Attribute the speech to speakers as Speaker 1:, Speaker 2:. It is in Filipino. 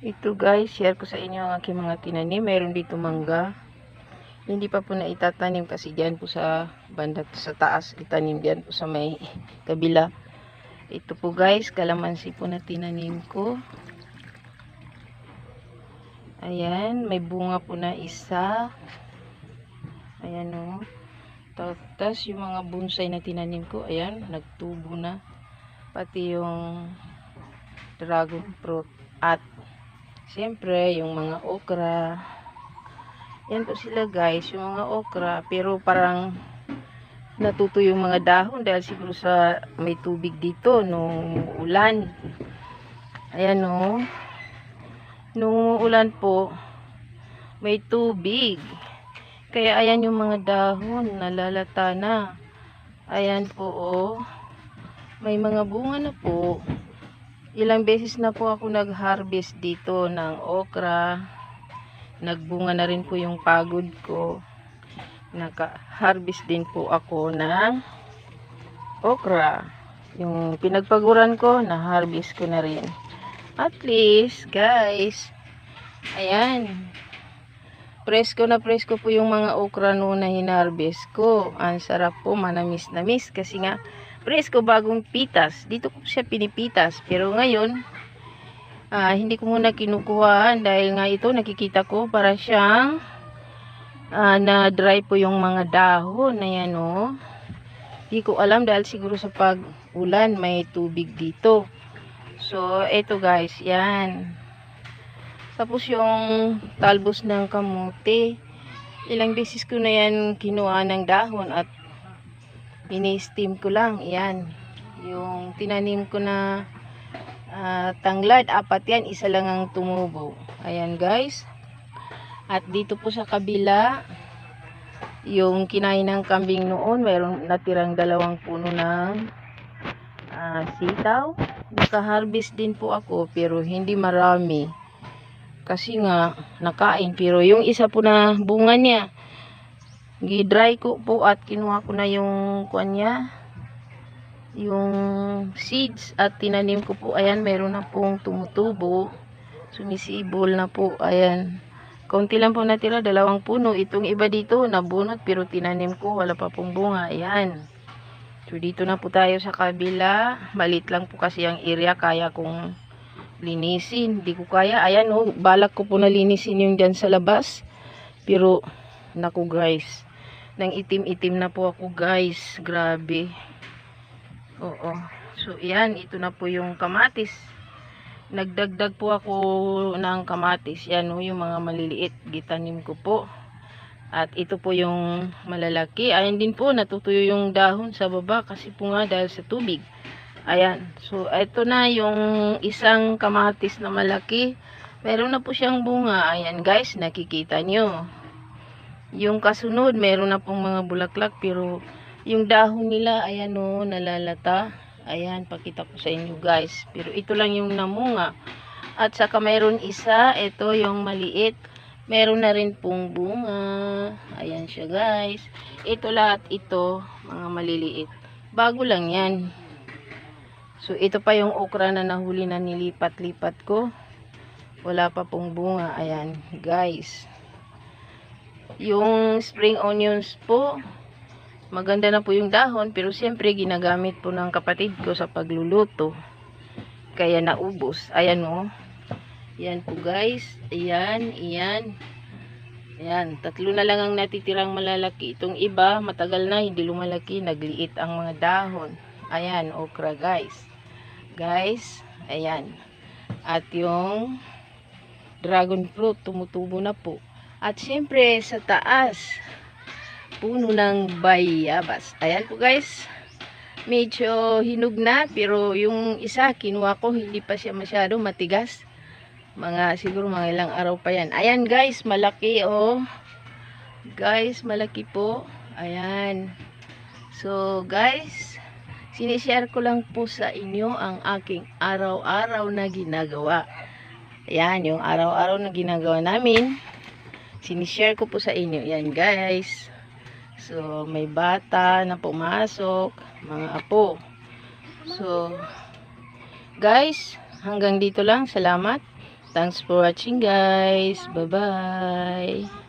Speaker 1: Ito guys, share ko sa inyo ang aking mga tinanim. Meron dito mangga. Hindi pa po na itatanim kasi diyan po sa banda sa taas. Itanim diyan po sa may kabila. Ito po guys, kalamansi po na tinanim ko. Ayan, may bunga po na isa. Ayan o. Tapos yung mga bonsai na tinanim ko, ayan, nagtubo na. Pati yung dragon fruit at siyempre yung mga okra. Yan po sila guys, yung mga okra. Pero parang natuto yung mga dahon dahil siguro sa may tubig dito nung ulan. Ayan o. Nung ulan po, may tubig. Kaya ayan yung mga dahon, nalalata na. Ayan po oh. May mga bunga na po. Ilang beses na po ako nag-harvest dito ng okra. Nagbunga na rin po yung pagod ko. Naka-harvest din po ako ng okra. Yung pinagpaguran ko, na-harvest ko na rin. At least, guys, ayan, presko na presko po yung mga okra noon na hinarvest ko. Ang sarap po, manamis-namis kasi nga, presko bagong pitas. Dito ko siya pinipitas. Pero ngayon, ah, hindi ko muna kinukuha dahil nga ito nakikita ko para siyang ah, na dry po yung mga dahon. Ayan o. Hindi ko alam dahil siguro sa pag-ulan may tubig dito. So, eto guys, yan. Tapos yung talbos ng kamote. Ilang beses ko na yan kinuha ng dahon at ini-steam ko lang. Yan. Yung tinanim ko na ah, tanglad, apat yan. Isa lang ang tumubo. Ayan guys. At dito po sa kabila, yung kinain ng kambing noon, mayroon natirang dalawang puno ng ah, sitaw. Naka-harvest din po ako pero hindi marami. Kasi nga nakain. Pero yung isa po na bunga niya gi-dry ko po at kinuha ko na yung kuan yung seeds at tinanim ko po. Ayan meron na pong tumutubo sumisibol na po. Ayan. Kaunti lang po natira dalawang puno. Itong iba dito nabunot pero tinanim ko wala pa pong bunga. Ayan. So, dito na po tayo sa kabila. Malit lang po kasi ang area. Kaya kong linisin. Hindi ko kaya. Ayan, oh, balak ko po na linisin yung dyan sa labas. Pero, naku guys. Nang itim-itim na po ako guys. Grabe. Oo. So, yan. Ito na po yung kamatis. Nagdagdag po ako ng kamatis. Yan, oh, yung mga maliliit. Gitanim ko po. At ito po yung malalaki. Ayan din po, natutuyo yung dahon sa baba kasi po nga dahil sa tubig. Ayan. So, ito na yung isang kamatis na malaki. Meron na po siyang bunga. Ayan guys, nakikita nyo. Yung kasunod, meron na pong mga bulaklak pero yung dahon nila, ayan o, nalalata. Ayan, pakita ko sa inyo guys. Pero ito lang yung namunga. At saka meron isa, ito yung maliit. Meron na rin pong bunga. Ayan siya guys. Ito lahat ito, mga maliliit. Bago lang yan. So ito pa yung okra na nahuli na nilipat-lipat ko. Wala pa pong bunga. Ayan guys. Yung spring onions po, maganda na po yung dahon. Pero siyempre ginagamit po ng kapatid ko sa pagluluto. Kaya naubos. Ayan o. Yan po guys. Ayan, ayan. Ayan, tatlo na lang ang natitirang malalaki. Itong iba, matagal na, hindi lumalaki. Nagliit ang mga dahon. Ayan, okra guys. Guys, ayan. At yung dragon fruit, tumutubo na po. At syempre, sa taas, puno ng bayabas. Ayan po guys. Medyo hinug na, pero yung isa, kinuha ko, hindi pa siya masyado matigas mga siguro mga ilang araw pa yan ayan guys malaki oh guys malaki po ayan so guys sinishare ko lang po sa inyo ang aking araw-araw na ginagawa. Ayan yung araw-araw na ginagawa namin sinishare ko po sa inyo. Yan guys. So may bata na pumasok mga apo. So guys hanggang dito lang. Salamat. Thanks for watching guys. Bye-bye.